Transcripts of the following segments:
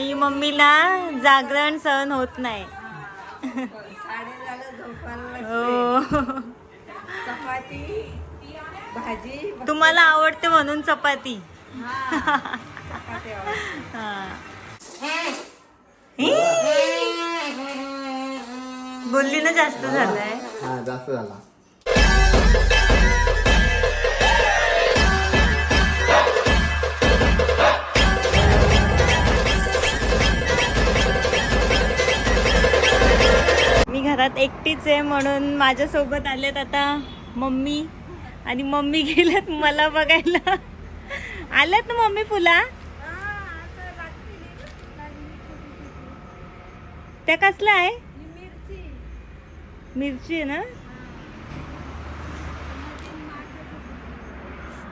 आणि मम्मीला जागरण सहन होत नाही. साडे झालं झोपायला हो. लागते. चपाती भाजी तुम्हाला आवडते म्हणून चपाती. हा चपाती आवडते. हा. बोलली ना जास्त झालंय. हा जास्त झाला. घरात एकटीच आहे म्हणून माझ्यासोबत आलेत आता मम्मी. आणि मम्मी गेल्यात मला बघायला. आल्यात ना मम्मी फुला? त्या कसल्या आहे? मिरची आहे ना?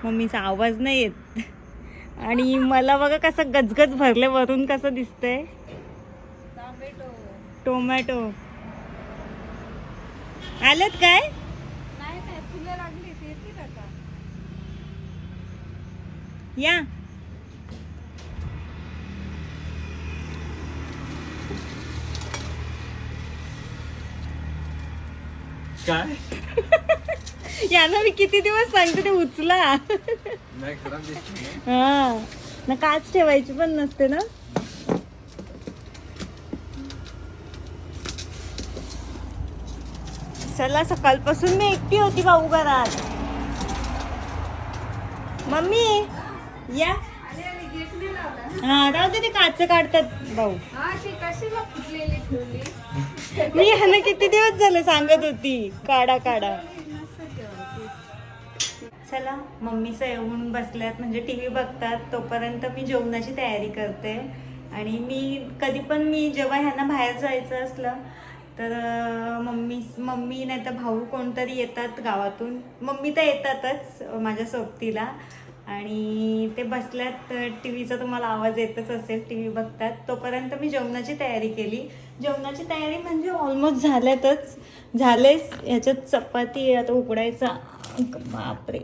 मम्मीचा आवाज नाही येत. आणि मला बघा कसं गजगज भरले वरून कसं दिसतंय. टोमॅटो. टोमॅटो. आलेत काय? नाही नाही फुलं लागली ते येतील आता. या. काय? यांना मी किती दिवस सांगते ते उचला. हा. ना काच ठेवायची पण नसते ना? चला सकाळपासून मी एकटी होती भाऊ घरात. मम्मी या. हा राहू दे ते काच काढतात भाऊ. मी ह्यांना किती दिवस झाले सांगत होती? काढा काढा. चला मम्मीचं येऊन बसल्यात म्हणजे टी व्ही बघतात. तोपर्यंत मी जेवणाची तयारी करते. आणि मी कधी पण मी जेव्हा ह्यांना बाहेर जायचं असलं तर मम्मी मम्मी नाही तर भाऊ कोणतरी येतात गावातून. मम्मी तर येतातच माझ्या सोबतीला. आणि ते बसल्यात टी व्हीचा तुम्हाला आवाज येतच असेल टी व्ही बघतात. तोपर्यंत मी जेवणाची तयारी केली. जेवणाची तयारी म्हणजे ऑलमोस्ट झाल्यातच. झालेच ह्याच्यात चपाती आता उकडायचा. बापरे.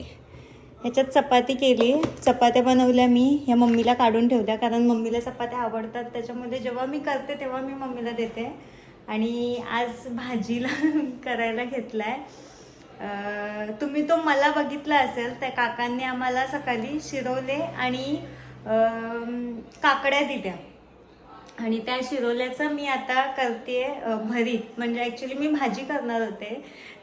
ह्याच्यात चपाती केली. चपात्या बनवल्या मी ह्या मम्मीला काढून ठेवल्या. कारण मम्मीला चपात्या आवडतात. त्याच्यामध्ये जेव्हा मी करते तेव्हा मी मम्मीला देते. आणि आज भाजीला करायला घेतला आहे तुम्ही तो मला बघितला असेल त्या काकांनी आम्हाला सकाळी शिरवले आणि काकड्या दिल्या. आणि त्या शिरोल्याचं मी आता करते भरीत. म्हणजे ॲक्च्युली मी भाजी करणार होते.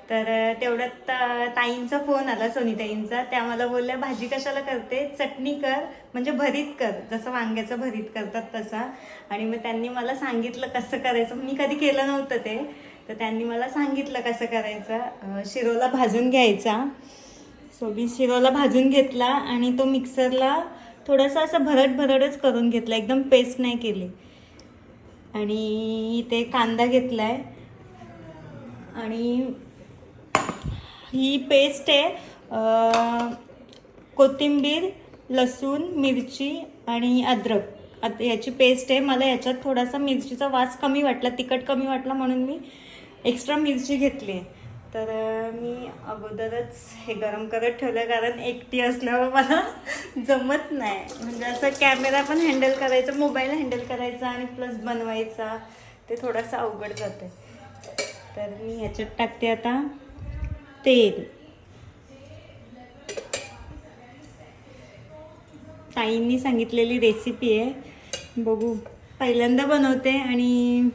तर तेवढ्यात ता- ताईंचा फोन आला सोनीताईंचा. त्या मला बोलल्या भाजी कशाला करते? चटणी कर म्हणजे भरीत कर. जसं वांग्याचं भरीत करतात तसा. आणि मग त्यांनी मला सांगितलं कसं करायचं. मी कधी केलं नव्हतं ते. तर त्यांनी मला सांगितलं कसं करायचं. शिरोला भाजून घ्यायचा. सो मी शिरोला भाजून घेतला आणि तो मिक्सरला थोडंसं असं भरट भरटच करून घेतला. एकदम पेस्ट नाही केली. आणि इथे कांदा घेतला आहे आणि ही पेस्ट आहे. कोथिंबीर लसूण मिरची आणि अद्रक. आता याची पेस्ट आहे. मला याच्यात थोडासा मिरचीचा वास कमी वाटला तिखट कमी वाटला म्हणून मी एक्स्ट्रा मिरची घेतली आहे. तर मी अगोदरच हे गरम करत ठेवलं कारण एकटी असल्यावर मला जमत नाही. म्हणजे असं कॅमेरा पण हँडल करायचा मोबाईल हँडल करायचा आणि प्लस बनवायचा ते थोडंसं अवघड जातं तर मी ह्याच्यात टाकते आता. तेल. ताईंनी सांगितलेली रेसिपी आहे. बघू. पहिल्यांदा बनवते आणि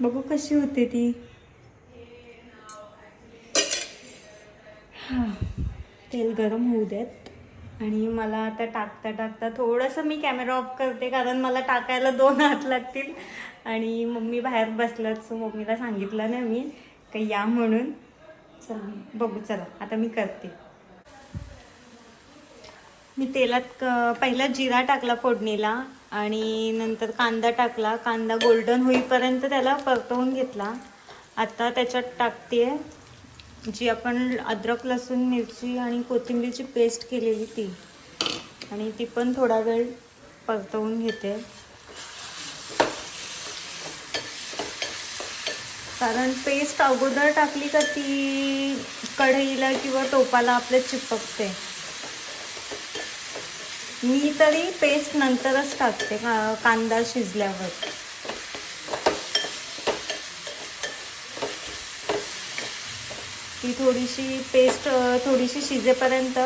बघू कशी होते ती. हां. तेल गरम होऊ देत. आणि मला आता टाकता टाकता थोडंसं मी कॅमेरा ऑफ करते कारण मला टाकायला दोन हात लागतील. आणि मम्मी बाहेर बसल्यात सो मम्मीला सांगितलं नाही मी का या म्हणून. चला. बघू चला. आता मी करते. मी तेलात क- पहिला जिरा टाकला फोडणीला आणि नंतर कांदा टाकला. कांदा गोल्डन होईपर्यंत त्याला परतवून घेतला. आता त्याच्यात टाकते जी आपण अद्रक लसूण मिरची आणि कोथिंबीरची पेस्ट केलेली ती. आणि ती पण थोडा वेळ परतवून घेते. कारण पेस्ट अगोदर टाकली का ती कढईला किंवा टोपाला आपल्या चिपकते. मी तरी पेस्ट नंतरच टाकते का- कांदा शिजल्यावर. ती थोडीशी पेस्ट थोडीशी शिजेपर्यंत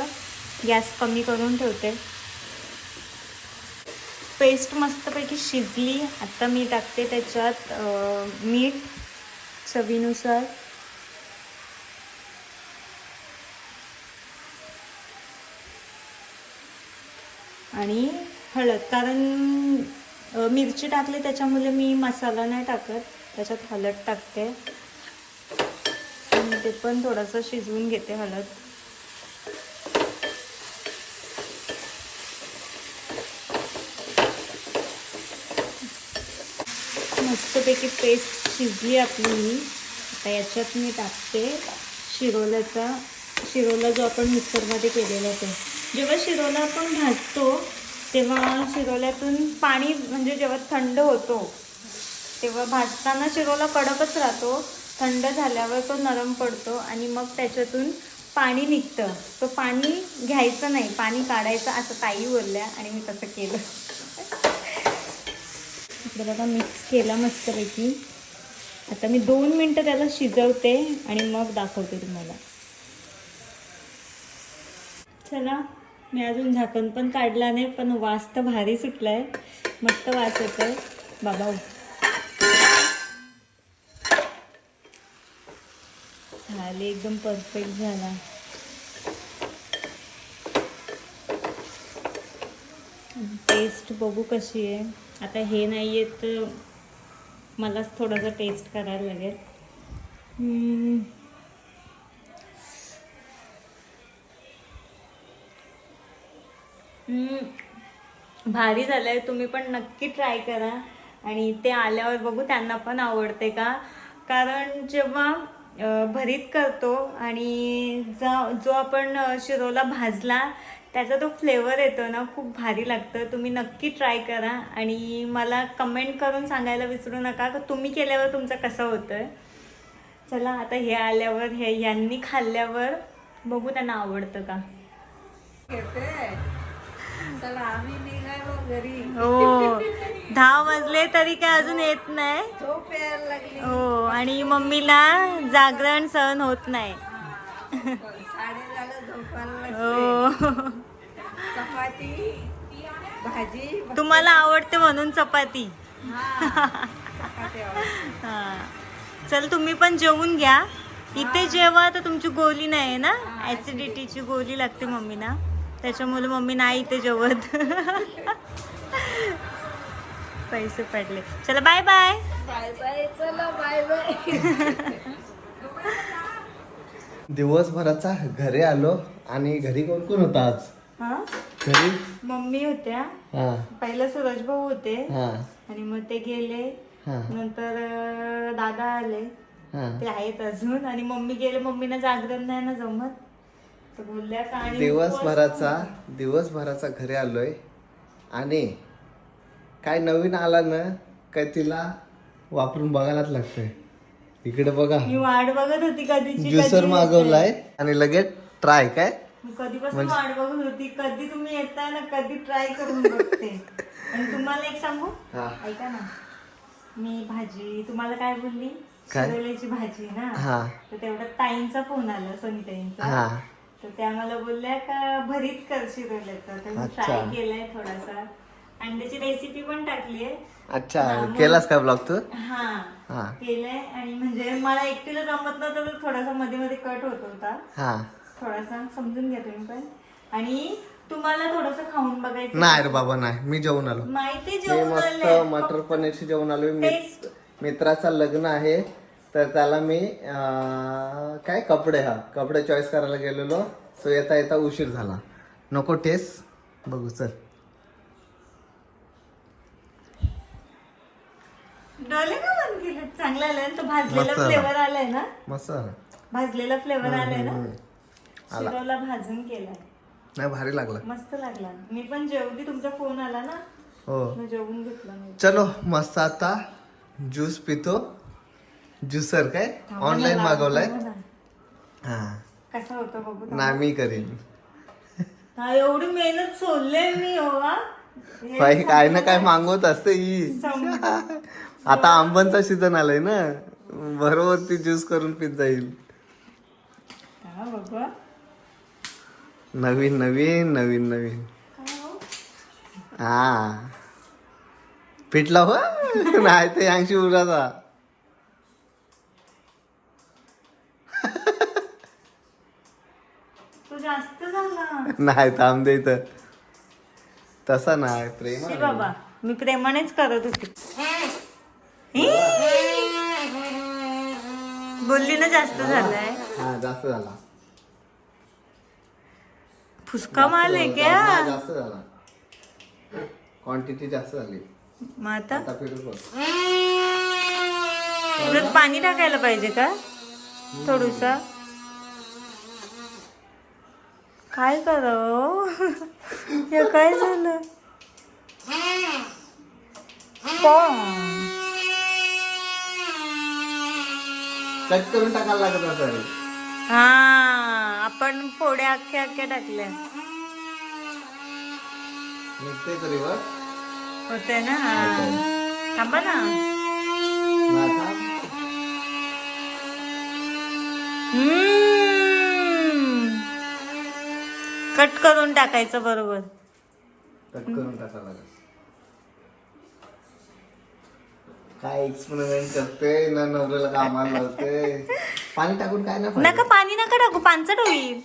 गॅस कमी करून ठेवते. पेस्ट मस्तपैकी शिजली. आता मी टाकते त्याच्यात मीठ. चवीनुसार. आणि हळद कारण मिरची टाकली त्याच्यामुळे मी मसाला नाही टाकत त्याच्यात हळद टाकते. आणि ते पण थोडंसं शिजवून घेते हळद. मस्तपैकी पेस्ट शिजली आपली ही. आता याच्यात मी टाकते शिरोल्याचा शिरोला जो आपण मिक्सरमध्ये केलेला ते. जेव्हा शिरोला आपण भाजतो तेव्हा शिरोल्यातून पाणी म्हणजे जेव्हा थंड होतो तेव्हा भाजताना शिरोला कडकच राहतो. थंड झाल्यावर तो नरम पडतो आणि मग त्याच्यातून पाणी निघतं. तो पाणी घ्यायचं नाही पाणी काढायचं असं ताई बोलल्या आणि मी तसं केलं. बरं आता मिक्स केला मस्तपैकी. आता मी दोन मिनटं त्याला शिजवते आणि मग दाखवते तुम्हाला. चला मी अजून झाकण पण काढला नाही पण वास तर भारी सुटलाय. मस्त वास येतोय. बाबा झाले एकदम परफेक्ट झाला. टेस्ट बघू कशी आहे. आता हे नाही आहे तर मलाच थोडंसं टेस्ट करायला लागेल. भारी झालंय तुम्ही पण नक्की ट्राय करा. आणि ते आल्यावर बघू त्यांना पण आवडते का? कारण जेव्हा भरीत करतो आणि जा जो आपण शिरोला भाजला त्याचा तो फ्लेवर येतो ना खूप भारी लागतं. तुम्ही नक्की ट्राय करा. आणि मला कमेंट करून सांगायला विसरू नका. का तुम्ही केल्यावर तुमचं कसं होतं चला आता हे आल्यावर हे यांनी खाल्ल्यावर बघू त्यांना आवडतं का. हो. दहा वाजले तरी काय अजून येत नाही. हो आणि मम्मीला जागरण सहन होत नाही. हो. चपाती भाजी तुम्हाला आवडते म्हणून चपाती. चल तुम्ही पण जेवून घ्या. इथे जेव्हा तर तुमची गोली नाही आहे ना ऍसिडिटीची गोली लागते मम्मीना. त्याच्यामुळे मम्मी नाही इथे जेवत. पैसे पडले. चला बाय बाय बाय बाय चला बाय बाय दिवसभराचा घरी आलो आणि घरी कोण कोण होता आज? हा? घरी? मम्मी होत्या. हा. पहिला सूरज भाऊ होते. हा. आणि मग ते गेले. हा. नंतर अं, दादा आले. हा. ते आहेत अजून. आणि मम्मी गेले. मम्मीना जागरण नाही ना जमत. तर बोलल्या का आणि दिवसभराचा दिवसभराचा घरी आलोय. आणि काय नवीन आला ना काय तिला वापरून बघायलाच लागतंय. इकडे बघा. मी वाट बघत होती कधीची ज्युसर मागवलाय. आणि लगेच ट्राय काय? कधीपासून म्हणजे- वाट बघत होती. कधी तुम्ही येताय ना कधी ट्राय करून बघते. आणि तुम्हाला एक सांगू? हा. ऐका ना. मी भाजी तुम्हाला काय बोलली? काय? शिरोल्याची भाजी ना? हा. तर तेवढ्यात ताईंचा फोन आला सोनीताईंचा. हा. तर त्या मला बोलल्या का भरीत कर शिरोल्याचा. तर मी अच्छा. ट्राय केलाय थोडासा. अंड्याची रेसिपी पण टाकली आहे. अच्छा हा, केलास का ब्लॉग तू? हा. हा. केलंय. आणि म्हणजे मला एकटीला जमत नव्हतं तर थोडासा मध्ये मध्ये कट होत होता. हा. थोडासा समजून घ्या तुम्ही पण. आणि तुम्हाला थोडस खाऊन बघायचं नाही रे बाबा नाही. मी जेवून आलो. माहिती मी जेवण मस्त आलंय. मटर पनीरशी जेवण आलोय. मी Taste. मित्राचं लग्न आहे. तर त्याला मी अं, काय कपडे हा कपडे चॉईस करायला गेलेलो. सो येता येता उशीर झाला. नको टेस्ट बघू चल. डोले का बंद केले चांगला आलाय ना तो. भाजलेला मस्त आला. फ्लेवर आलाय ना? मस्त झालं भाजलेला फ्लेवर आलाय ना? आला. शिरोला भाजून केलाय. नाही भारी लागलं. मस्त लागला. मी पण जेवली तुमचा फोन आला ना? हो. जेवून घेतला मी चलो मस्त आता ज्यूस पितो. ज्युसर काय? ऑनलाईन थांबा ना, मागवलाय. थांबा ना. हा. कसा होता बघू ना मी करीन. हा एवढी मेहनत सोडले मी हो हा. हे बाई काय ना काय मागवत असते ही. सम- आता आंबांचा सीझन आलाय ना. बरोबर ती ज्यूस करून पित जाईल. हा बाबा नवीन नवीन नवीन नवीन. हा. पिटला हो नाही ते यांशी उराचा तू जास्त झाला. नाही थांब दे इथं. तसा नाही प्रेम बाबा मी प्रेमानेच करत होते? बोलली ना जास्त झालाय. हा जास्त झाला. फुसका माल आहे क्या? जास्त झाला. क्वांटिटी जास्त झाली. मग आता? आता फिरू बघ त्याच्यात पाणी टाकायला पाहिजे का? थोडस. काय कराव हे? काय झालं? कोण? कट करून टाकायला लागत असं हा आपण फोड्या अख्ख्या अख्ख्या टाकल्या निघते तरी बघ. होते ना? हा. थांबा ना. कट करून टाकायचं बरोबर. कट करून टाकायला लागत काय एक्सपेरिमेंट करते ना नवऱ्याला कामाला लावते पाणी टाकून काय ना नका पाणी नका टाकू पानचट होईल.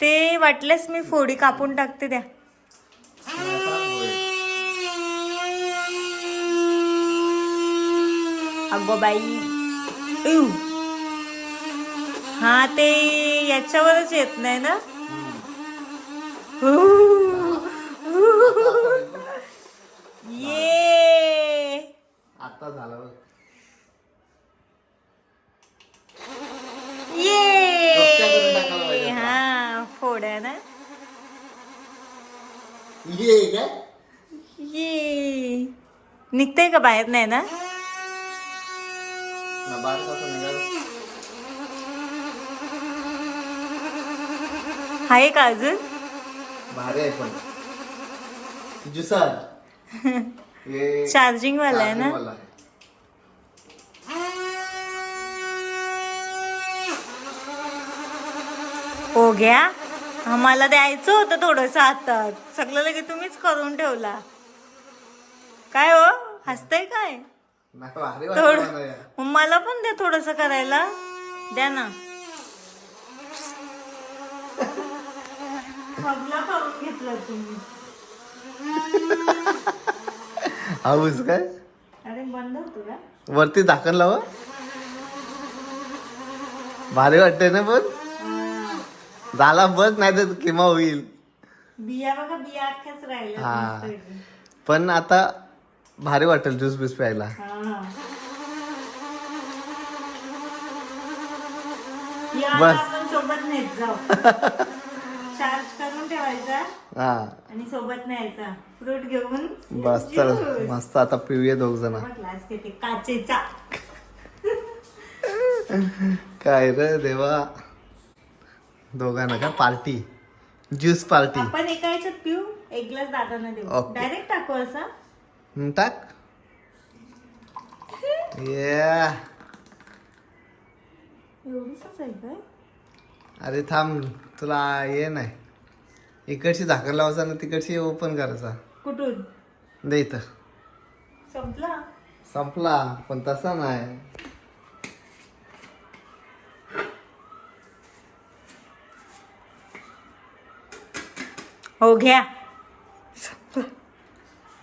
ते वाटल्यास मी फोडी कापून टाकते द्या अगो बाई. हा ते याच्यावरच येत नाही ना? ये. आता झालं बघ कपच्या करून टाकायला ये पाहिजे आता. हा ना? ये काय? ये. निघतंय का बाहेर? नाही ना? ना बाहेर कसं निघाल? आहे का अजून? भारी आहे पण. ज्युसर हे चार्जिंग वाला आहे ना? आहे. हो घ्या आम्हाला द्यायचं होतं थोडस हातात सगळं लगे तुम्हीच करून ठेवला. काय हो? हसतंय काय? थोड मला हे. पण द्या थोडस करायला. द्या ना. सगळं करून घेतलं तुम्ही. हाऊस काय? अरे बंद होतो का? वरती झाकण लावा. भारी वाटते ना पण? झाला बस नाही तर किंवा होईल. बिया बघा बिया अख्ख्याच हा. पण आता भारी वाटेल ज्यूस बीस प्यायला. हा. या बस. आपण सोबत नेत जाऊ. चार्ज करून ठेवायचा. हा. आणि सोबत न्यायचा. फ्रूट घेऊन बस चल Juice. मस्त आता पिऊया दोघ जण. बघ, ग्लास घेते काचेचा. काय रे देवा. दोघांना का? पार्टी. Juice party. आपण एका याच्यात पिऊ एक ग्लास दादांना देऊ. Okay. डायरेक्ट टाकू असा? हम्म, टाक. Yeah. एवढीच आहे काय? अरे थांब तुला हे नाही. इकडची झाकण लावायचा ना तिकडची ओपन करायचा. कुठून? दे इथं. संपला? संपला पण तसा नाही. हो घ्या.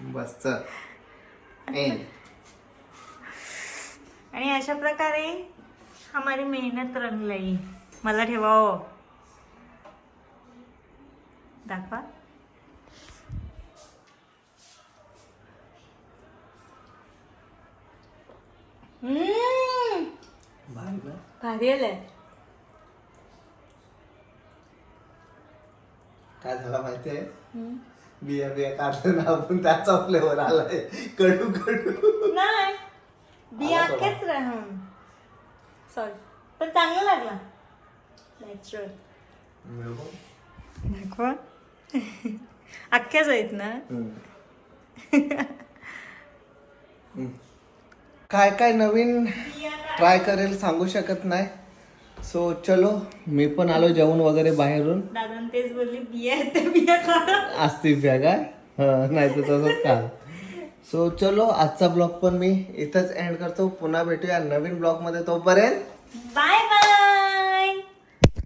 बस चल. आणि अशा प्रकारे हमारी मेहनत रंग लाई मला ठेवा हो. दाखवा? भारी आलंय. काय झालं माहितीये? बिया बिया काढताना आपण त्याचा फ्लेवर आलाय. कडू कडू. नाही. बिया आला थोडा. अख्ख्याच सॉरी पण चांगला लागला. नॅचरल नको. अख्ख्याच आहेत ना? काय काय नवीन ट्राय करेल सांगू शकत नाही? सो चलो मी पण आलो जेवण वगैरे बाहेरून. दादा तेच बोलले बिया खा. काय? नाही तर तसंच का सो चलो आजचा ब्लॉग पण मी इथंच एंड करतो. पुन्हा भेटूया नवीन ब्लॉगमध्ये तोपर्यंत. बाय